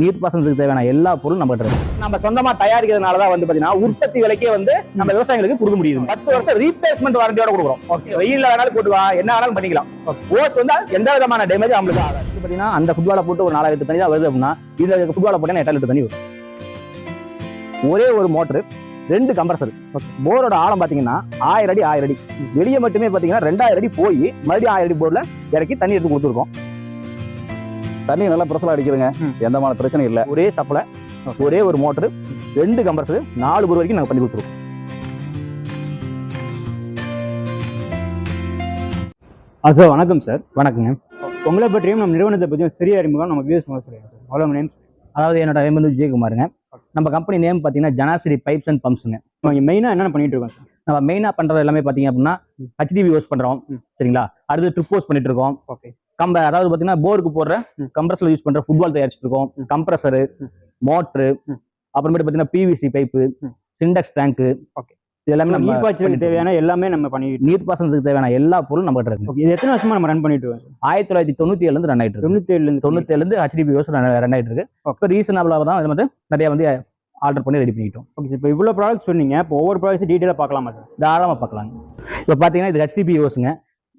நீர் பாசனத்துக்கு தேவையான எல்லா பொருளும் நம்ம இருக்கு. நம்ம சொந்தமா தயாரிக்கிறதுனால தான் வந்து பாத்தீங்கன்னா உற்பத்தி விலைக்கே வந்து நம்ம விவசாயிகளுக்கு கொடுக்க முடியுது. பத்து வருஷம் ரீப்ளேஸ்மெண்ட் வாரண்டியோட கொடுக்குறோம். ஓகே வெயில்ல வேணாலும் போட்டுக்கலாம் என்ன வேணாலும் பண்ணிக்கலாம். ஓஸ் வந்து எந்த விதமான டேமேஜ் நம்மளுக்கு ஆகாது. பாத்தீங்கன்னா அந்த ஃபுட்பாலை போட்டு ஒரு நாலாயிரத்து தண்ணி தான் வருது அப்படின்னா இதுல ஃபுட்பாலை போட்டா எட்டாயிரம் லிட்டர் தண்ணி வரும். ஒரே ஒரு மோட்டர் ரெண்டு கம்ப்ரஸர் போரோட ஆழம் பாத்தீங்கன்னா ஆயிரம் அடி ஆயிரம் அடி. வெளியே மட்டுமே பாத்தீங்கன்னா ரெண்டாயிரம் அடி போய் மறுபடியும் ஆயிரம் அடி போர்ல இறக்கி தண்ணி எடுத்து கொடுத்துருக்கோம். தண்ணி நல்லா பிரசலா அடிக்குதுங்க எந்த மாதிரி பிரச்சனையும் இல்லை. ஒரே சப்ளை ஒரே ஒரு மோட்டர் ரெண்டு கம்ப்ரஸர் நாலு பேர் வரைக்கும் நாங்கள் பண்ணி கொடுத்துருவோம். ஆ சார் வணக்கம் சார். வணக்கங்க. உங்களை பற்றியும் நம்ம நிறுவனத்தை பற்றியும் சிறிய அறிமுகம் நம்ம வியூஸ் மூலம் சொல்லுங்க சார். அவ்வளோ நேம். அதாவது என்னோட நேம் வந்து விஜயகுமாருங்க. நம்ம கம்பெனி நேம் பார்த்தீங்கன்னா ஜனாசிரி பைப்ஸ் அண்ட் பம்ப்ஸுங்க மெயினாக என்னென்ன பண்ணிட்டு இருக்கோம் சார்? நம்ம மெயினாக பண்ணுறது எல்லாமே பார்த்தீங்க அப்படின்னா ஹெச்டிபி யூஸ் பண்ணுறோம் சரிங்களா? அடுத்து ட்ரிப் யூஸ் பண்ணிட்டு இருக்கோம் ஓகே. கம்ப அதாவது பார்த்தீங்கன்னா போருக்கு போடுற கம்ப்ரஸர் யூஸ் பண்ணுற ஃபுட்பால் தயாரிச்சுட்டு இருக்கோம் கம்ப்ரஸரு மோட்ரு அப்புறமேட்டு பார்த்தீங்கன்னா PVC pipe Sintex tank Okay. இது எல்லாமே நம்ம நீர்ப்பாய்ச்சலுக்கு தேவையான எல்லாமே நம்ம பண்ணிட்டு நீர் பாசனத்துக்கு தேவையான எல்லா பொருளும் நம்ம கிட்ட இருக்கு. ஓகே. இது எத்தனை வருஷமா நம்ம ரன் பண்ணிட்டு இருக்கோம்? ஆயிரத்தி தொள்ளாயிரத்தி தொண்ணூத்தி ஏழுல இருந்து ரன் ஆயிட்டு இருக்கு. தொண்ணூத்தி ஏழுலேருந்து தொண்ணூத்தி ஏழுல இருந்து ஹெச்டிபி யூஸ் ரன் ஆயிட்டு இருக்கு. இப்போ ரீசனபிளாக தான் வந்து நிறைய வந்து ஆர்டர் பண்ணி ரெடி பண்ணிட்டோம் ஓகே சார் இப்போ இவ்வளோ ப்ராடக்ட் சொன்னீங்க. இப்போ ஒவ்வொரு ப்ராடக்ட்ஸ் டீட்டெயிலாக பார்க்கலாமா சார் தாராளமாக பார்க்கலாம். இப்போ பார்த்தீங்கன்னா இது ஹெச்டிபி ஓஸுங்க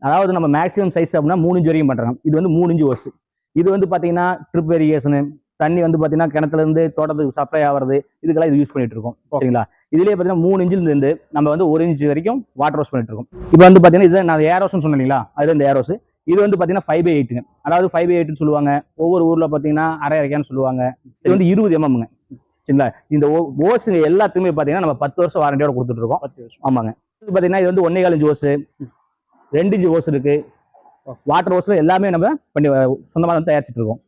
அதாவது நம்ம மேக்ஸிமம் சைஸ் அப்படின்னா மூணு இன்ச்சு வரைக்கும் பண்ணுறாங்க இது வந்து மூணு இன்ச்சு ஓஸ். இது வந்து பார்த்தீங்கன்னா ட்ரிப் வெரிகேஷனு தண்ணி வந்து பார்த்தீங்கன்னா கிணத்துல இருந்து தோட்டத்துக்கு சப்ளை ஆகிறது இதுக்கெல்லாம் இது யூஸ் பண்ணிட்டு இருக்கோம். சரிங்களா? இதுலேயே பார்த்தீங்கன்னா மூணு இன்ச்சில் இருந்து நம்ம வந்து ஒரு இன்ச் வரைக்கும் வாட்டர் வாஷ் பண்ணிட்டு இருக்கோம். இப்போ வந்து பார்த்தீங்கன்னா இது நான் ஏர் ஹவுஸ்னு சொன்னீங்களா அது இந்த ஏர் ஹவுஸ் இது வந்து பார்த்தீங்கன்னா ஃபைவ் பை எயிட்டுங்க அதாவது ஃபைவ் பை எயிட்னு சொல்லுவாங்க. ஒவ்வொரு ஊரில் பார்த்தீங்கன்னா அரை அரைக்கான்னு சொல்லுவாங்க. இது வந்து இருபது எம்எம்ங்க சரிங்களா இந்த ஓஸுங்க எல்லாத்துக்குமே பார்த்தீங்கன்னா நம்ம பத்து வருஷம் வாரண்டியோட கொடுத்துட்டு இருக்கோம். ஆமாங்க. இது பார்த்தீங்கன்னா இது வந்து ஒன்னே கால் இன்ச்சு ஓஸ். ரெண்டு இன்ச்சு ஓஸ் இருக்கு. வாட்டர் ஓஸ்ல எல்லாமே நம்ம பண்ணி சொந்தமாக வந்து தயாரிச்சுட்டு இருக்கோம்.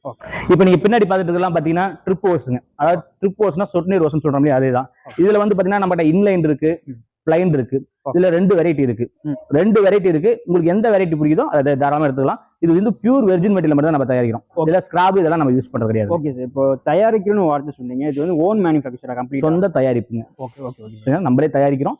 இப்போ நீங்க பின்னாடி பார்த்துட்டு இருக்கலாம் பார்த்தீங்கன்னா ட்ரிப் ஓஸுங்க. அதாவது ட்ரிப் ஓஸ்னா சொட்டு நீர் ஓஸ்னு இல்லையா அதே தான். இதுல வந்து பார்த்தீங்கன்னா நம்மகிட்ட இன்லைன் இருக்கு பிளைன் இருக்கு. இதுல ரெண்டு வெரைட்டி இருக்கு. ரெண்டு வெரைட்டி இருக்கு. உங்களுக்கு எந்த வெரைட்டி பிடிக்குதோ அதை தாராளமா எடுத்துக்கலாம். இது வந்து பியூர் வெர்ஜின் மெட்டீரியல் மட்டும் தான் நம்ம தயாரிக்கிறோம். இதுல ஸ்கிராப் இதெல்லாம் நம்ம யூஸ் பண்றது கிடையாது. ஓகே சார் இப்போ தயாரிக்கணும்னு வார்த்தை சொன்னீங்க. இது வந்து ஓன் மேனுஃபேக்சரா கம்ப்ளீட் சொந்த தயாரிப்புங்க. Okay okay okay? நம்மளே தயாரிக்கிறோம்.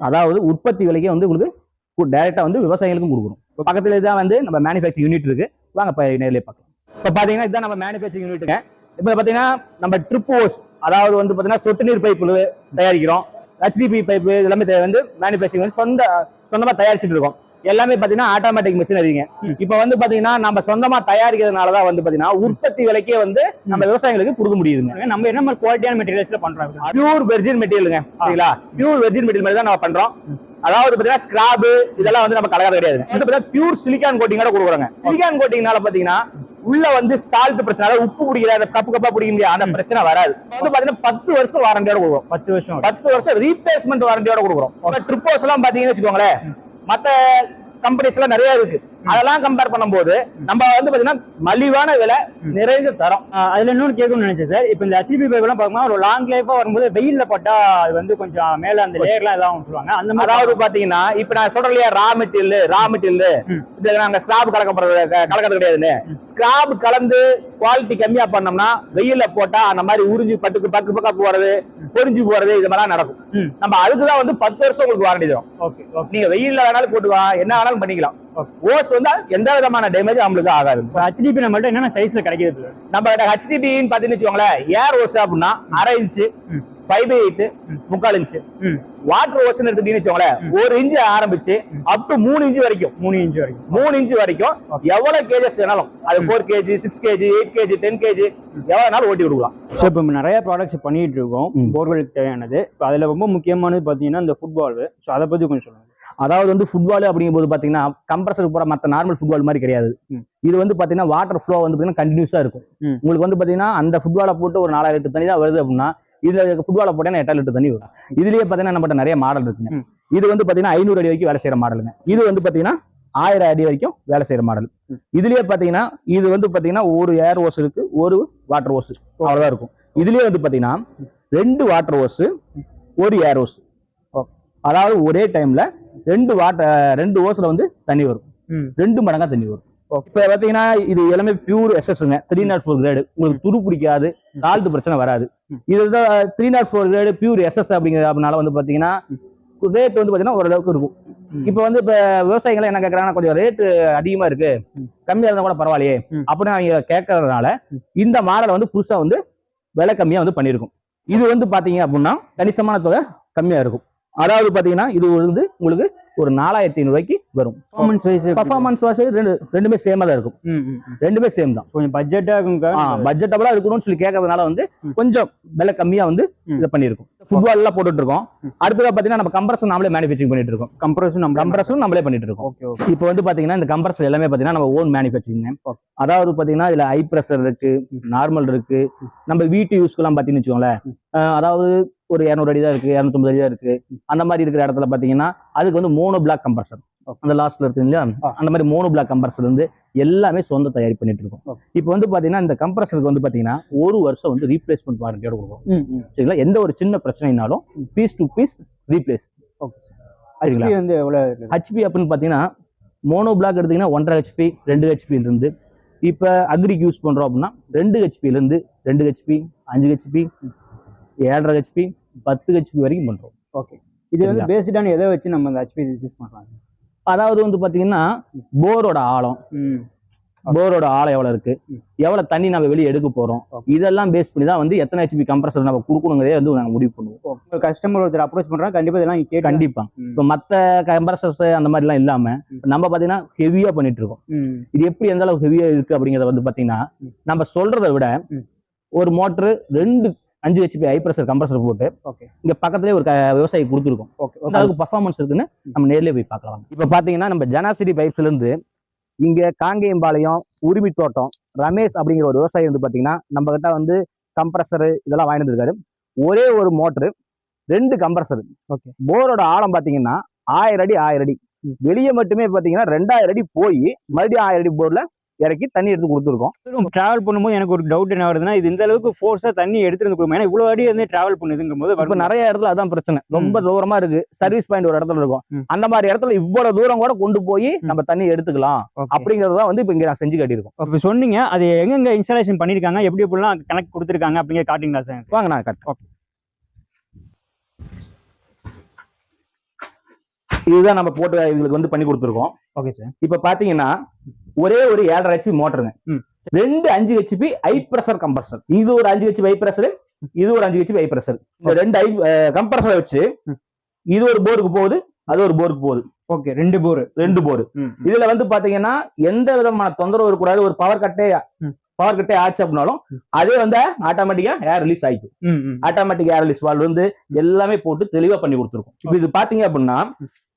அதாவது உற்பத்தி விலைக்கே வந்து உங்களுக்கு டைரக்டா வந்து விவசாயிகளுக்கும் கொடுக்குறோம் இப்ப பக்கத்துல தான் வந்து நம்ம மேனுஃபேக்சரிங் யூனிட் இருக்கு. வாங்க நேர்லயே பார்க்கலாம். இப்போ பாத்தீங்கன்னா இதுதான் நம்ம மேனுஃபேக்சரிங் யூனிட்டுங்க இப்போ பாத்தீங்கன்னா நம்ம ட்ரிப் ஓஸ் அதாவது வந்து பாத்தீங்கன்னா சொட்டு நீர் பைப்பு தயாரிக்கிறோம். ஹெச்டிபி பைப்பு எல்லாமே தே- வந்து மேனுஃபேக்சரிங் வந்து சொந்த சொந்தமா தயாரிச்சுட்டு இருக்கோம். எல்லாமே பாத்தீங்கன்னா ஆட்டோமேட்டிக் மிஷினரிங்க இப்போ வந்து பாத்தீங்கன்னா நம்ம சொந்தமா தயாரிக்கிறதுனால தான் வந்து பாத்தீங்கன்னா உற்பத்தி விலைக்கே வந்து நம்ம விவசாயிகளுக்கு கொடுக்க முடியுதுங்க. நம்ம என்ன மாதிரி குவாலிட்டியான மெட்டீரியல்ஸ்ல பண்றோம் பியூர் வெர்ஜின் மெட்டீரியலுங்க சரிங்களா? பியூர் வெர்ஜின் மெட்டீரியல் மாதிரி தான் நம்ம பண்றோம். அதாவது பாத்தீங்கன்னா ஸ்கிராப் இதெல்லாம் வந்து நம்ம கலக்கிறது கிடையாது வந்து பியூர் சிலிக்கான் கோட்டிங்கோட கொடுக்குறாங்க. சிலிக்கான் கோட்டிங்னால பாத்தீங்கன்னா உள்ள வந்து சால்ட் பிரச்சனை உப்பு பிடிக்கிற அந்த கப்பு கப்பா பிடிக்க முடியாது. அந்த பிரச்சனை வராது. வந்து பாத்தீங்கன்னா பத்து வருஷம் வாரண்டியோட கொடுக்குறோம். பத்து வருஷம். பத்து வருஷம் ரீப்ளேஸ்மெண்ட் வாரண்டியோட கொடுக்குறோம். ட்ரிப்போஸ் எல்லாம் பாத்தீங்கன்னு வச்சுக்கோங்களேன். மத்த கம்பெனிஸ் எல்லாம் நிறைய இருக்கு. அதெல்லாம் கம்பேர் பண்ணும்போது நம்ம வந்து பாத்தீங்கன்னா மலிவான விலை நிறைந்த தரம். அதுல இன்னொன்னு கேட்கணும்னு நினைச்சேன் சார். இப்போ இந்த ஹெச்டிபி பைப் எல்லாம் பார்க்கும்போது ஒரு லாங் லைஃபா வரும்போது வெயில்ல பட்டா அது வந்து கொஞ்சம் மேல அந்த லேயர்லாம் இதாகும் சொல்லுவாங்க. அந்த மாதிரி அதாவது பாத்தீங்கன்னா இப்ப நான் சொல்றேன் இல்லையா ரா மெட்டீரியல் ரா மெட்டீரியல். இது நாங்க ஸ்கிராப் கலக்க கலக்கிறது கிடையாதுன்னு. ஸ்கிராப் கலந்து குவாலிட்டி கம்மியா பண்ணோம்னா வெயில்ல போட்டா அந்த மாதிரி உறிஞ்சு பட்டுக்கு பக்கு பக்கா போறது பொறிஞ்சு போறது இது மாதிரிலாம் நடக்கும். நம்ம அதுக்குதான் வந்து பத்து வருஷம் உங்களுக்கு வாரண்டி தரும். நீங்க வெயில்ல வேணாலும் போட்டுக்கலாம் என்ன வேணாலும் பண்ணிக்கலாம். ஓஸ் வந்து எந்த விதமான டேமேஜ் நம்மளுக்கு ஆகாது. ஹெச்டிபி நம்மள்ட்ட என்னென்ன சைஸ்ல கிடைக்குது sir? நம்ம கிட்ட ஹெச்டிபின்னு பாத்தீங்கன்னு வச்சுக்கோங்களேன் ஏர் ஓஸ் அப்படின்னா அரை இன்ச்சு. ஃபைவ் பை எயிட் முக்கால் இன்ச்சு வாட்டர் ஓஸ்ன்னு எடுத்துட்டீங்கன்னு வச்சுக்கோங்களேன் ஒரு இன்ச்சு ஆரம்பிச்சு அப் டு மூணு இன்ச்சு வரைக்கும். மூணு இன்ச் வரைக்கும். மூணு இன்ச்சு வரைக்கும் எவ்வளவு கேஜஸ் வேணாலும் அது four KG six KG eight KG ten KG எவ்வளவு ஓட்டி கொடுக்கலாம். ஸோ இப்போ நிறைய ப்ராடக்ட்ஸ் பண்ணிட்டு இருக்கோம். போர்வெலுக்கு தேவையானது. இப்போ அதுல ரொம்ப முக்கியமானது பார்த்தீங்கன்னா இந்த ஃபுட்பால் ஸோ அதை பத்தி கொஞ்சம் சொல்லுங்க. அதாவது வந்து ஃபுட்பால் அப்படிங்கும்போது பாத்தீங்கன்னா கம்ப்ரஸருக்கு போற மத்த நார்மல் ஃபுட்பால் மாதிரி கிடையாது. இது வந்து பாத்தீங்கன்னா வாட்டர் ஃப்ளோ வந்து பாத்தீங்கன்னா கண்டினியூஸா இருக்கும். உங்களுக்கு வந்து பாத்தீங்கன்னா அந்த ஃபுட்பாலை போட்டு ஒரு நாலாயிரம் லிட்டர் தண்ணி தான் வருது அப்படின்னா இதுல ஃபுட்பாலை போட்டேன்னா எட்டாயிரம் லிட்டர் தண்ணி வரும். இதுலயே பாத்தீங்கன்னா நம்மகிட்ட நிறைய மாடல் இருக்குங்க. இது வந்து பாத்தீங்கன்னா ஐநூறு அடி வரைக்கும் வேலை செய்யற மாடலுங்க இது வந்து பாத்தீங்கன்னா ஆயிரம் அடி வரைக்கும் வேலை செய்யற மாடல். இதுலயே பாத்தீங்கன்னா இது வந்து பாத்தீங்கன்னா ஒரு ஏர் ஓஸ் இருக்கு ஒரு வாட்டர் ஓஸ் அவ்வளவுதான் இருக்கும். இதுலயே வந்து பாத்தீங்கன்னா ரெண்டு வாட்டர் ஓஸ் ஒரு ஏர் ஓஸ் அதாவது ஒரே டைம்ல ரெண்டு வாட்டர் ரெண்டு ஓஸ்ல வந்து தண்ணி வரும். ரெண்டு மடங்கா தண்ணி வரும். இப்ப பாத்தீங்கன்னா இது எல்லாமே பியூர் எஸ்எஸ்ங்க த்ரீ நாட் ஃபோர் கிரேடு உங்களுக்கு துரு பிடிக்காது சால்ட் பிரச்சனை வராது. இதுதான் three nought four grade pure SS அப்படிங்கிற அப்படினால வந்து பாத்தீங்கன்னா ரேட் வந்து பாத்தீங்கன்னா ஓரளவுக்கு இருக்கும். இப்போ வந்து இப்ப விவசாயிகள் என்ன கேக்குறாங்கன்னா கொஞ்சம் ரேட்டு அதிகமா இருக்கு. கம்மியா இருந்தா கூட பரவாயில்லையே. அப்படின்னு அவங்க கேட்கறதுனால இந்த மாடல் வந்து புதுசா வந்து விலை கம்மியா வந்து பண்ணியிருக்கும் இது வந்து பாத்தீங்க அப்படின்னா கணிசமான தொகை கம்மியா இருக்கும். அதாவது பாத்தீங்கன்னா இது வந்து உங்களுக்கு ஒரு நாலாயிரத்தி ஐநூறு ரூபாய்க்கு வரும் பர்ஃபார்மன்ஸ் வைஸ் பர்ஃபார்மன்ஸ் ரெண்டு ரெண்டுமே சேமா தான் இருக்கும். ரெண்டுமே சேம் தான். கொஞ்சம் பட்ஜெட்டா இருக்குங்க பட்ஜெட்டபிளா இருக்கணும்னு சொல்லி கேட்கறதுனால வந்து. கொஞ்சம் விலை கம்மியா வந்து. இதை பண்ணியிருக்கும். ஃபுட்பால் எல்லாம் போட்டுட்டு இருக்கோம். ம். அடுத்ததா பாத்தீங்கன்னா நம்ம கம்ப்ரஸர் நாமளே மேனுஃபேக்சரிங் பண்ணிட்டு இருக்கோம். கம்ப்ரஸும் நம்ம கம்ப்ரஸரும் நம்மளே பண்ணிட்டு இருக்கோம். இப்போ வந்து பாத்தீங்கன்னா இந்த கம்ப்ரஸர் எல்லாமே பாத்தீங்கன்னா நம்ம ஓன் மேனுஃபேக்சரிங். அதாவது பாத்தீங்கன்னா இதுல ஹை ப்ரெஷர் இருக்கு நார்மல் இருக்கு. நம்ம வீட்டு யூஸ்க்கெல்லாம் பாத்தீங்கன்னு வச்சுக்கோங்களேன். அதாவது ஒரு இரநூறு அடி தான் இருக்கு இரநூத்தம்பது அடி தான் இருக்கு. அந்த மாதிரி இருக்கிற இடத்துல பாத்தீங்கன்னா அதுக்கு வந்து மோனோ பிளாக் கம்ப்ரஸர் Okay. அந்த லாஸ்ட்ல இருக்கு இல்லையா. அந்த மாதிரி மோனோ பிளாக் கம்ப்ரஸர் வந்து எல்லாமே சொந்த தயாரி பண்ணிட்டு இருக்கோம். இப்போ வந்து பாத்தீங்கன்னா இந்த கம்ப்ரஸருக்கு வந்து பாத்தீங்கன்னா ஒரு வருஷம் வந்து ரீப்ளேஸ்மெண்ட் வாரண்டியோட கொடுக்கும் சரிங்களா? எந்த ஒரு சின்ன பிரச்சனைனாலும் piece to piece replace okay சரிங்களா? ஹெச்பி வந்து ஹெச்பி அப்படின்னு பார்த்தீங்கன்னா மோனோ பிளாக் எடுத்தீங்கன்னா ஒன்றரை ஹெச்பி ரெண்டு ஹெச்பில இருந்து. இப்போ அக்ரிக்கு யூஸ் பண்ணுறோம் அப்படின்னா ரெண்டு ஹெச்பில இருந்து ரெண்டு ஹெச்பி அஞ்சு ஹெச்பி ஏழரை ஹெச்பி பத்து ஹெச்பி வரைக்கும் பண்ணுறோம் ஓகே இது வந்து பேசிடான எதை வச்சு நம்ம இந்த ஹெச்பி யூஸ் பண்றாங்க அதாவது வந்து பார்த்தீங்கன்னா போரோட ஆழம். போரோட ஆழம் எவ்வளோ இருக்கு? ம். எவ்வளோ தண்ணி நம்ம வெளியே எடுக்க போகிறோம். இதெல்லாம் பேஸ் பண்ணி தான் வந்து எத்தனை ஹெச்பி கம்ப்ரஸர் நம்ம கொடுக்கணுங்கிறதே வந்து நாங்கள் முடிவு பண்ணுவோம். கஸ்டமர் ஒருத்தர் அப்ரோச் பண்றாங்க கண்டிப்பா இதெல்லாம் கேட்டு கண்டிப்பா. ம். இப்போ மற்ற கம்ப்ரஸர்ஸ் அந்த மாதிரிலாம் இல்லாம நம்ம பார்த்தீங்கன்னா ஹெவியா பண்ணிட்டு இருக்கோம். இது எப்படி எந்த அளவுக்கு ஹெவியா இருக்கு அப்படிங்கறத வந்து பாத்தீங்கன்னா ம். நம்ம சொல்றதை விட. ஒரு மோட்டர் ரெண்டு அஞ்சு ஹெச்பி ஹை ப்ரெஷர் கம்ப்ரஸர் போட்டு ஓகே இங்க பக்கத்துலயே ஒரு விவசாயி கொடுத்துருக்கோம். ஓகே அளவுக்கு பர்ஃபார்மன்ஸ் இருக்குன்னு நம்ம நேர்லயே போய் பார்க்கலாம் இப்ப பாத்தீங்கன்னா நம்ம ஜனாசிரி பைப்ஸ்ல இருந்து இங்க காங்கேயம்பாளையம் உரிமை தோட்டம் ரமேஷ் அப்படிங்கிற ஒரு விவசாயி வந்து பாத்தீங்கன்னா நம்ம கிட்ட வந்து கம்ப்ரஸர் இதெல்லாம் வாங்கிட்டு இருக்காரு ஒரே ஒரு மோட்டர் ரெண்டு கம்ப்ரஸர் ஓகே போரோட ஆழம் பாத்தீங்கன்னா ஆயிரம் அடி ஆயிரம் அடி. வெளியே மட்டுமே பாத்தீங்கன்னா ரெண்டாயிரம் அடி போய் மறுபடியும் ஆயிரம் அடி போர்ல இறக்கி தண்ணி எடுத்து கொடுத்துருக்கோம். டிராவல் பண்ணும்போது எனக்கு ஒரு டவுட் என்ன வருதுன்னா இது இந்த அளவுக்கு ஃபோர்ஸா தண்ணி எடுத்துட்டு வந்து கொடுக்கும் ஏன்னா இவ்வளவு அடி வந்து டிராவல் பண்ணுதுங்கும் போது இப்ப நிறைய இடத்துல அதான் பிரச்சனை. ரொம்ப தூரமா இருக்கு. சர்வீஸ் பாயிண்ட் ஒரு இடத்துல இருக்கும். அந்த மாதிரி இடத்துல இவ்வளவு தூரம் கூட கொண்டு போய். நம்ம தண்ணி எடுத்துக்கலாம். அப்படி அப்படிங்கறத வந்து இப்ப இங்க நான் செஞ்சு காட்டியிருக்கோம். அப்ப சொன்னீங்க அது எங்கெங்க இன்ஸ்டாலேஷன் பண்ணிருக்காங்க எப்படி எப்படிலாம் கனெக்ட் கொடுத்துருக்காங்க அப்படிங்கிற காட்டிங்களா சார்? வாங்க நான் கட் இதுதான் நம்ம போட்டு இவங்களுக்கு வந்து பண்ணி கொடுத்துருக்கோம். ஓகே சார் இப்ப பாத்தீங்கன்னா ஒரே ஒரு ஏழரை ஹெச்பி மோட்டருங்க. ரெண்டு அஞ்சு ஹெச்பி ஹை பிரஷர் கம்ப்ரஸர் இது ஒரு அஞ்சு ஹெச்பி ஹை பிரஷர் இது ஒரு அஞ்சு ஹெச்பி ஹை பிரஷர் இந்த ரெண்டு ஹை கம்ப்ரஸரை வச்சு. இது ஒரு போருக்கு போகுது அது ஒரு போருக்கு போகுது. ஓகே ரெண்டு போர் ரெண்டு போர் இதுல வந்து பாத்தீங்கன்னா எந்த விதமான தொந்தரவு இருக்கக்கூடாது. ஒரு பவர் கட்டே. பவர் கட்டே ஆச்சு அப்படின்னாலும். அதே வந்து ஆட்டோமேட்டிக்கா ஏர் ரிலீஸ் ஆயிக்கும். ஆட்டோமேட்டிக் ஏர் ரிலீஸ் வால்வ் வந்து எல்லாமே போட்டு தெளிவா பண்ணி கொடுத்துருக்கோம். இப்போ இது பாத்தீங்க அப்படின்னா.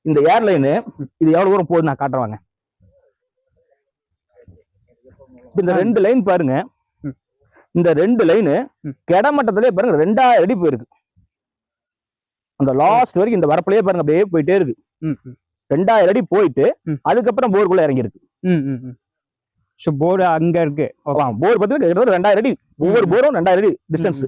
இந்த ஏர்லைனு இது எவ்வளவு தூரம் போகுது நான் காட்டுறவாங்க இந்த ரெண்டு லைன் பாருங்க. இந்த ரெண்டு லைனு. கிடைமட்டத்திலே பாருங்க ரெண்டாயிரம் அடி போயிருக்கு. அந்த லாஸ்ட் வரைக்கும் இந்த வரப்புலயே பாருங்க அப்படியே போயிட்டே இருக்கு. ரெண்டாயிரம் அடி போயிட்டு. அதுக்கப்புறம் போருக்குள்ள இறங்கி இருக்கு ம் ம் ம். ஸோ போர்டு அங்க இருக்கு. போர் கிட்டத்தட்ட ரெண்டாயிரம் அடி. ஒவ்வொரு. போரும் ரெண்டாயிரம் அடி டிஸ்டன்ஸ்.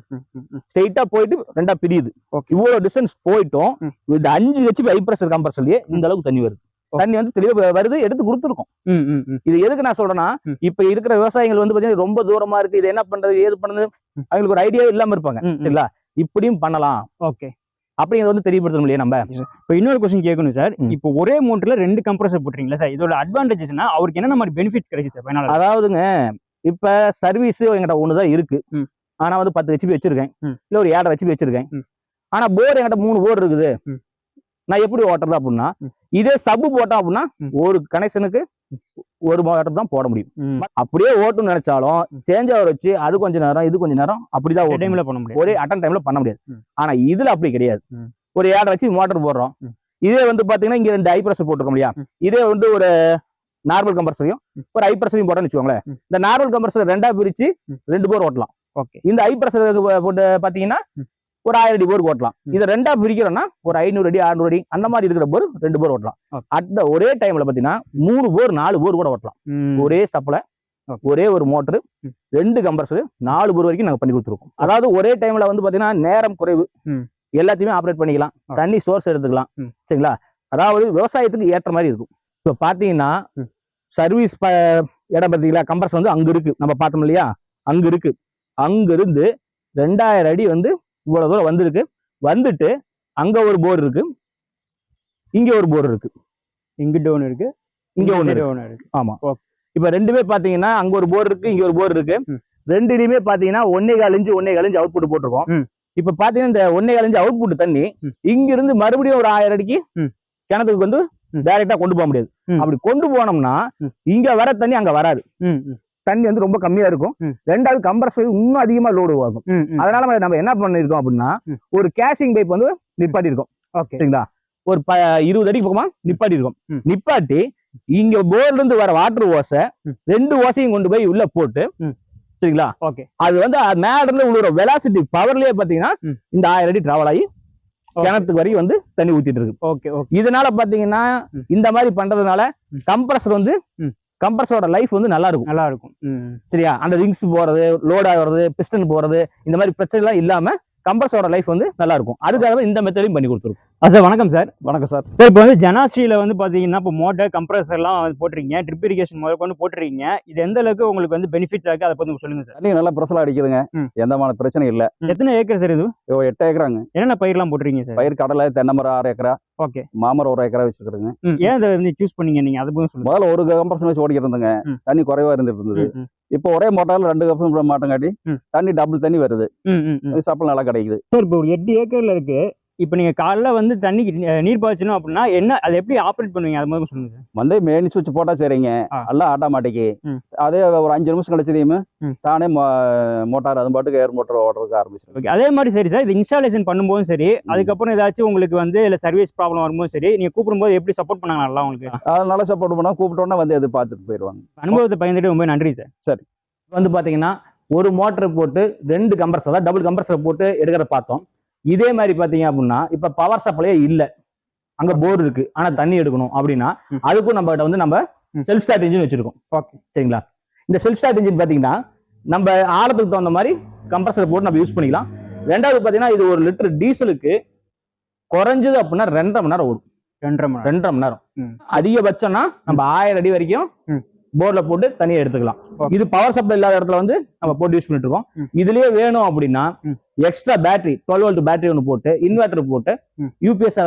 ஸ்ட்ரெயிட்டா போயிட்டு ரெண்டா பிரியுது. இவ்வளவு டிஸ்டன்ஸ் போயிட்டோம். இந்த அஞ்சு ஹெச்பி ஹை பிரஷர் கம்ப்ரஸர்லயே இந்த அளவுக்கு தண்ணி வருது. தண்ணி வந்து தெளிவா வருது எடுத்து கொடுத்துருக்கோம். இது எதுக்கு நான் சொல்றேன்னா. இப்ப இருக்கிற விவசாயிகள் வந்து பாத்தீங்கன்னா ரொம்ப தூரமா இருக்கு. இது என்ன பண்றது ஏது பண்றது. அவங்களுக்கு ஒரு ஐடியா இல்லாம இருப்பாங்க. சரிங்களா? இப்படியும் பண்ணலாம். ஓகே அப்படிங்கறத வந்து தெரியப்படுத்த முடியும் நம்ம இப்போ இன்னொரு கொஸ்டின் கேட்கணும் சார். இப்போ ஒரே மோட்டர்ல ரெண்டு கம்ப்ரஸர் போட்டுறீங்களா சார் இதோட அட்வான்டேஜஸ்னா அவருக்கு என்னென்ன மாதிரி பெனிஃபிட்ஸ் கிடைக்குது சார் அதாவதுங்க இப்ப சர்வீஸ் என்கிட்ட ஒண்ணுதான் இருக்கு ம். ஆனா வந்து பத்து ஹெச்பி வச்சிருக்கேன். இல்ல ஒரு ஏழரை ஹெச்பி வச்சிருக்கேன் ம். ஆனா போர் என்கிட்ட மூணு போர் இருக்குது. நான் எப்படி ஓட்டுறது அப்படின்னா. இதே சப்பு போட்டோம் அப்படின்னா. ஒரு கனெக்ஷனுக்கு ஒரு மோட்டர் தான் போட முடியும் அப்படியே ஓட்டணும்னு நினைச்சாலும் சேஞ்ச் ஓவர் வச்சு அது கொஞ்ச நேரம் இது கொஞ்ச நேரம் அப்படிதான். டைம்ல பண்ண முடியும் ஒரே அட்டன் டைம்ல பண்ண முடியாது. ஆனா இதுல அப்படி கிடையாது. ஒரு ஏழரை வச்சு மோட்டர் போடுறோம். இதே வந்து பாத்தீங்கன்னா இங்க ரெண்டு ஐ பிரஷர் போட்டுருக்கோம் இல்லையா. இதே வந்து ஒரு நார்மல் கம்பர்சரையும் ம். ஒரு ஐ பிரஷரையும் போட்டோம்னு வச்சுக்கோங்களேன். இந்த நார்மல் கம்பர்சர் ரெண்டா பிரிச்சு. ரெண்டு போர் ஓட்டலாம் ஓகே இந்த ஐ பிரஷர் போட்டு பாத்தீங்கன்னா. ஒரு ஆயிரம் அடி போர் ஓட்டலாம். இதை ரெண்டா பிரிக்கிறோம்னா ஒரு ஐநூறு அடி அறுநூறு அடி அந்த மாதிரி இருக்கிற போர் ரெண்டு போர் ஓட்டலாம். அட் ஒரே டைம்ல பாத்தீங்கன்னா மூணு போர் நாலு போர் கூட ஓட்டலாம் ஒரே சப்ளை. ஒரே ஒரு மோட்டர். ரெண்டு கம்ப்ரஸர் நாலு போர் வரைக்கும் நாங்க பண்ணி கொடுத்துருக்கோம் அதாவது ஒரே டைம்ல வந்து பாத்தீங்கன்னா நேரம் குறைவு. எல்லாத்தையுமே ஆப்ரேட் பண்ணிக்கலாம். தண்ணி சோர்ஸ் எடுத்துக்கலாம். சரிங்களா அதாவது விவசாயத்துக்கு ஏற்ற மாதிரி இருக்கும் இப்போ பாத்தீங்கன்னா. சர்வீஸ் இடம் பார்த்தீங்களா கம்ப்ரஸ் வந்து அங்க இருக்கு நம்ம பார்த்தோம் இல்லையா அங்க இருக்கு அங்க இருந்து ரெண்டாயிரம் அடி வந்து இவ்வளவு தூரம் வந்திருக்கு வந்துட்டு அங்க ஒரு போர் இருக்கு இங்க ஒரு போர் இருக்கு இங்கிட்ட ஒன்று இருக்கு இங்க இருக்கு. ஒன்று இருக்கு ஆமா Okay. இப்ப ரெண்டுமே பாத்தீங்கன்னா அங்க ஒரு போர் இருக்கு இங்க ஒரு போர் இருக்கு. ரெண்டுலயுமே பாத்தீங்கன்னா ஒன்னே கால் இன்ச்சு ஒன்னே கால் இன்ச்சு அவுட்புட் போட்டிருக்கோம் ம். இப்ப பாத்தீங்கன்னா இந்த ஒன்னே கால் இன்ச்சு அவுட்புட் தண்ணி ம். இங்க இருந்து மறுபடியும் ஒரு ஆயிரம் அடிக்கு. கிணத்துக்கு வந்து. டைரக்டா கொண்டு போக முடியாது. அப்படி கொண்டு போனோம்னா. இங்க வர தண்ணி அங்க வராது தண்ணி வந்து ரொம்ப கம்மியா இருக்கும். ரெண்டாவது கம்ப்ரஸர் இன்னும் அதிகமா லோடு ஆகும் அதனால நம்ம- என்ன பண்ணிருக்கோம் அப்படின்னா. ஒரு கேஷிங் பைப் வந்து நிப்பாட்டி இருக்கோம் ஓகே சரிங்களா ஒரு ப இருபது அடிக்கு பக்கமா நிப்பாட்டி இருக்கோம். நிப்பாட்டி இங்க போர்ல இருந்து வர வாட்டர் ஓசை. ரெண்டு ஓசையும் கொண்டு போய் உள்ள போட்டு. சரிங்களா ஓகே அது வந்து இருந்து உள்ள வெலாசிட்டி பவர்லயே பாத்தீங்கன்னா. இந்த ஆயிரம் அடி டிராவல் ஆகி. கிணத்துக்கு வரைக்கும் வந்து தண்ணி ஊத்திட்டு இருக்கு ஓகே ஓகே இதனால பாத்தீங்கன்னா. இந்த மாதிரி பண்றதுனால. கம்ப்ரஸர் வந்து ம். கம்ப்ரஸரோட லைஃப் வந்து நல்லா இருக்கும் நல்லா இருக்கும் சரியா? அந்த ரிங்ஸ் போறது லோட் ஆகுறது பிஸ்டன் போறது இந்த மாதிரி பிரச்சனை எல்லாம் இல்லாம கம்ப்ரஸரோட லைஃப் வந்து நல்லா இருக்கும் அதுக்காக தான் இந்த மெத்தடையும் பண்ணி கொடுத்துருக்கோம். சார் வணக்கம் சார். வணக்கம் சார். சார் இப்போ வந்து ஜனாஸ்ரீல வந்து பாத்தீங்கன்னா இப்போ மோட்டர் கம்ப்ரஸர் எல்லாம் வந்து போட்டிருக்கீங்க. ட்ரிப் இரிகேஷன் முதல் கொண்டு போட்டிருக்கீங்க. இது எந்த அளவுக்கு உங்களுக்கு வந்து பெனிஃபிட்ஸ் இருக்கு? அதை பத்தி சொல்லுங்க சார். தண்ணி நல்லா பிரசலா அடிக்குதுங்க. எந்தமான பிரச்சனையும் இல்ல. எத்தனை ஏக்கர் சார் இது? எட்டு ஏக்கராங்க. என்னென்ன பயிர்லாம் போட்டிருக்கீங்க சார்? பயிர் கடலை தென்னை மரம் ஆறு ஏக்கரா. ஓகே. மாமரம் ஒரு ஏக்கரா வச்சிருக்கிறேங்க ஏன் இதை வந்து சூஸ் பண்ணீங்க நீங்க? அதை முதல்ல ஒரு கம்பர்சன் வச்சு ஓடிக்கிட்டு இருந்தேங்க. தண்ணி குறைவா இருந்துட்டு இருந்தது. இப்போ ஒரே மோட்டார்ல ரெண்டு கம்பர்சன் மாட்டங்காட்டி. தண்ணி டபுள் தண்ணி வருது. சப்பல் நல்லா கிடைக்குது. சார் இப்போ ஒரு எட்டு ஏக்கர்ல இருக்கு. இப்போ நீங்க காலைல வந்து தண்ணி நீர் பாய்ச்சணும் அப்படின்னா என்ன அதை எப்படி ஆப்ரேட் பண்ணுவீங்க? அது மாதிரி சொல்லுங்க சார். வந்து மெயின் சுவிட்ச் போட்டா சரிங்க. எல்லாம் ஆட்டோமேட்டிக்கு. அதே ஒரு அஞ்சு நிமிஷம் கழிச்சதையுமே ம். தானே மோட்டார் அது பாட்டுக்கு ஏர் மோட்டார் ஓடுறதுக்கு ஆரம்பிச்சிடும். ஓகே அதே மாதிரி சரி சார் இது இன்ஸ்டாலேஷன் பண்ணும்போதும் சரி அதுக்கப்புறம் ஏதாச்சும் உங்களுக்கு வந்து இல்லை சர்வீஸ் ப்ராப்ளம் வரும்போது சரி நீங்க கூப்பிடும்போது எப்படி சப்போர்ட் பண்ணாங்க நல்லா உங்களுக்கு? அதனால சப்போர்ட் பண்ணா கூப்பிட்டோன்னா வந்து எது பார்த்துட்டு போயிடுவாங்க. அனுபவத்தை பயந்துட்டு ரொம்ப நன்றி சார். வந்து பாத்தீங்கன்னா ஒரு மோட்டர் போட்டு ரெண்டு கம்ப்ரஸர் அதாவது டபுள் கம்ப்ரஸர் போட்டு எடுக்கிறத பார்த்தோம். இதே மாதிரி பாத்தீங்க அப்படின்னா இப்ப பவர் சப்ளையே இல்ல. அங்க போர் இருக்கு. ஆனா தண்ணி எடுக்கணும் அப்படின்னா. அதுக்கும் நம்ம கிட்ட வந்து நம்ம. செல்ஃப் ஸ்டார்ட் இன்ஜின் வச்சிருக்கோம். ஓகே சரிங்களா? இந்த செல்ஃப் ஸ்டார்ட் இன்ஜின் பாத்தீங்கன்னா நம்ம ஆழத்துக்கு தகுந்த மாதிரி கம்ப்ரஸர் போட்டு நம்ம யூஸ் பண்ணிக்கலாம். ரெண்டாவது பாத்தீங்கன்னா இது ஒரு லிட்டர் டீசலுக்கு குறைஞ்சது அப்படின்னா ரெண்டரை மணி நேரம் ஓடும். ரெண்டரை மணி நேரம். ரெண்டரை மணி நேரம். அதிகபட்சம்னா நம்ம ஆயிரம் அடி வரைக்கும். போர்ல போட்டு தனியா எடுத்துக்கலாம். இது பவர் சப்ளை இல்லாத இடத்துல வந்து நம்ம போட்டு யூஸ் பண்ணிட்டு இருக்கோம். இதுலயே வேணும் அப்படின்னா. Extra battery twelve volt battery ஒன்று போட்டு இன்வெர்டர் போட்டு. யூபிஎஸ்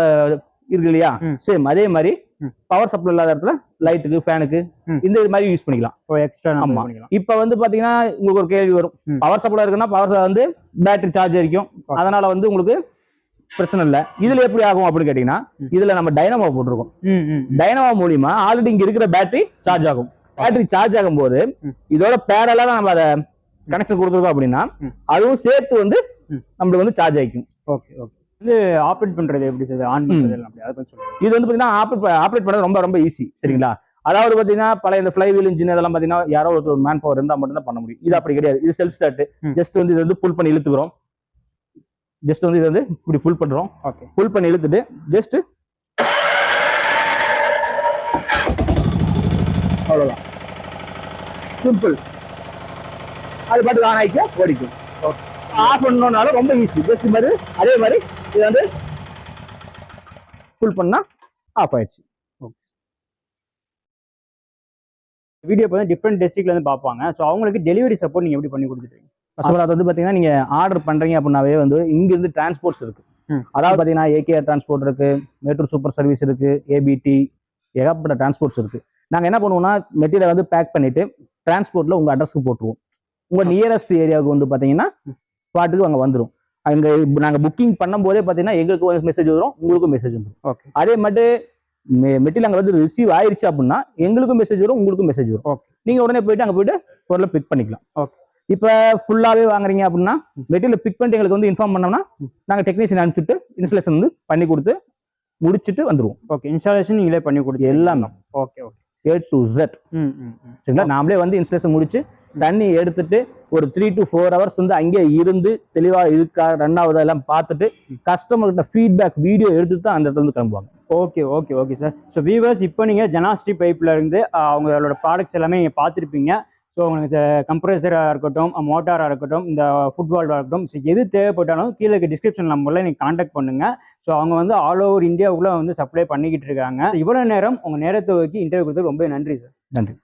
இருக்கு இல்லையா. சேம் அதே மாதிரி. பவர் சப்ளை இல்லாத இடத்துல லைட்டுக்கு ஃபேனுக்கு. இந்த இது மாதிரி யூஸ் பண்ணிக்கலாம் எக்ஸ்ட்ரா ஆமா. இப்ப வந்து பாத்தீங்கன்னா உங்களுக்கு ஒரு கேள்வி வரும். பவர் சப்ளை இருக்குன்னா பவர் வந்து பேட்டரி சார்ஜ் Okay. அதனால வந்து உங்களுக்கு பிரச்சனை இல்ல இதுல எப்படி ஆகும் அப்படின்னு கேட்டீங்கன்னா. இதுல நம்ம டைனமோ போட்டிருக்கோம் டைனமோ மூலியமா ஆல்ரெடி இங்க இருக்கிற பேட்டரி சார்ஜ் ஆகும் பேட்டரி சார்ஜ் ஆகும்போது ம். இதோட பேரலா நம்ம அதை கனெக்ஷன் கொடுத்துருக்கோம் அப்படின்னா. அதுவும் சேர்த்து வந்து. நம்மளுக்கு வந்து சார்ஜ் ஆகிக்கும். ஓகே ஓகே வந்து ஆப்ரேட் பண்றது எப்படி சார் ஆன் பண்றது இது வந்து பாத்தீங்கன்னா ஆப்ரேட் பண்ணது ரொம்ப ரொம்ப ஈஸி சரிங்களா? அதாவது பாத்தீங்கன்னா பழைய இந்த ஃபிளை வீல் இன்ஜின் அதெல்லாம் பாத்தீங்கன்னா யாரோ ஒரு மேன் பவர் இருந்தா மட்டும் தான் பண்ண முடியும். இது அப்படி கிடையாது. இது செல்ஃப் ஸ்டார்ட். ஜஸ்ட் வந்து இது வந்து புல் பண்ணி இழுத்துக்கிறோம். ஜஸ்ட் வந்து இது வந்து இப்படி புல் பண்றோம். ஓகே புல் பண்ணி இழுத்துட்டு ஜஸ்ட் அவ்வளவுதான். சிம்பிள் அது பாட்டு ஆன் ஆயிக்க ஓடிக்கும். ஆஃப் பண்ணணும்னாலும் ரொம்ப ஈஸி ஜஸ்ட் மாதிரி அதே மாதிரி இது வந்து ஃபுல் பண்ணா ஆஃப் ஆயிடுச்சு. வீடியோ வந்து டிஃப்ரெண்ட் டிஸ்ட்ரிக்ட்ல இருந்து பார்ப்பாங்க. ஸோ அவங்களுக்கு டெலிவரி சப்போர்ட் நீங்க எப்படி பண்ணி கொடுத்துட்டீங்க ஃபர்ஸ்ட் ஆஃப் ஆல் அது வந்து பாத்தீங்கன்னா நீங்க ஆர்டர் பண்றீங்க அப்படின்னாவே வந்து இங்க இருந்து டிரான்ஸ்போர்ட்ஸ் இருக்கு. அதாவது பாத்தீங்கன்னா ஏகேஆர் டிரான்ஸ்போர்ட் இருக்கு மேட்டூர் சூப்பர் சர்வீஸ் இருக்கு ஏபிடி ஏகப்பட்ட டிரான்ஸ்போர்ட்ஸ் இருக்கு. நாங்க என்ன பண்ணுவோம்னா மெட்டீரியல் வந்து பேக் பண்ணிட்டு டிரான்ஸ்போர்ட்ல உங்க அட்ரஸ்க்கு போட்டுருவோம். உங்க நியரஸ்ட் ஏரியாவுக்கு வந்து பாத்தீங்கன்னா ஸ்பாட்டுக்கு அங்க வந்துரும். அங்க இப்ப நாங்க புக்கிங் பண்ணும்போதே பாத்தீங்கன்னா எங்களுக்கு மெசேஜ் வரும் உங்களுக்கும் மெசேஜ் வந்துரும். ஓகே அதே மட்டும் மெட்டீரியல் அங்க வந்து ரிசீவ் ஆயிருச்சு அப்படின்னா எங்களுக்கும் மெசேஜ் வரும் உங்களுக்கும் மெசேஜ் வரும். Okay. நீங்க உடனே போயிட்டு அங்க போயிட்டு பொருளை பிக் பண்ணிக்கலாம். Okay. இப்ப ஃபுல்லாவே வாங்குறீங்க அப்படின்னா மெட்டீரியல் பிக் பண்ணிட்டு எங்களுக்கு வந்து இன்ஃபார்ம் பண்ணோம்னா நாங்க டெக்னீஷியன் அனுப்பிச்சுட்டு இன்ஸ்டலேஷன் வந்து பண்ணி கொடுத்து முடிச்சிட்டு வந்துருவோம். ஓகே இன்ஸ்டாலேஷன் நீங்களே பண்ணி கொடுத்து எல்லாமே. Okay okay. ஏ டு ம் சரிங்களா? நாமளே வந்து இன்ஸ்டலேஷன் முடிச்சு தண்ணி எடுத்துட்டு ஒரு த்ரீ டு ஃபோர் ஹவர்ஸ் வந்து அங்கேயே இருந்து தெளிவா இருக்கா ரன் ஆகுதா எல்லாம் பார்த்துட்டு கஸ்டமர் கிட்ட ஃபீட்பேக் வீடியோ எடுத்துட்டு தான் அந்த இடத்துல இருந்து கிளம்புவாங்க. Okay okay okay sir so viewers இப்போ நீங்கள் ஜனாஸ்டி பைப்பில் இருந்து அவங்களோட ப்ராடக்ட்ஸ் எல்லாமே நீங்கள் பார்த்துருப்பீங்க. ஸோ உங்களுக்கு கம்ப்ரஸராக இருக்கட்டும் மோட்டாராக இருக்கட்டும் இந்த ஃபுட்பாலாக இருக்கட்டும் ஸோ எது தேவைப்பட்டாலும் கீழே டிஸ்கிரிப்ஷன் நம்பரில் நீங்கள் காண்டாக்ட் பண்ணுங்கள் ஸோ அவங்க வந்து ஆல் ஓவர் இந்தியாவுக்குள்ளே வந்து சப்ளை பண்ணிக்கிட்டு இருக்காங்க. இவ்வளோ நேரம் உங்கள் நேரத்தை ஒதுக்கி இன்டர்வியூ கொடுத்து ரொம்ப நன்றி சார் நன்றி.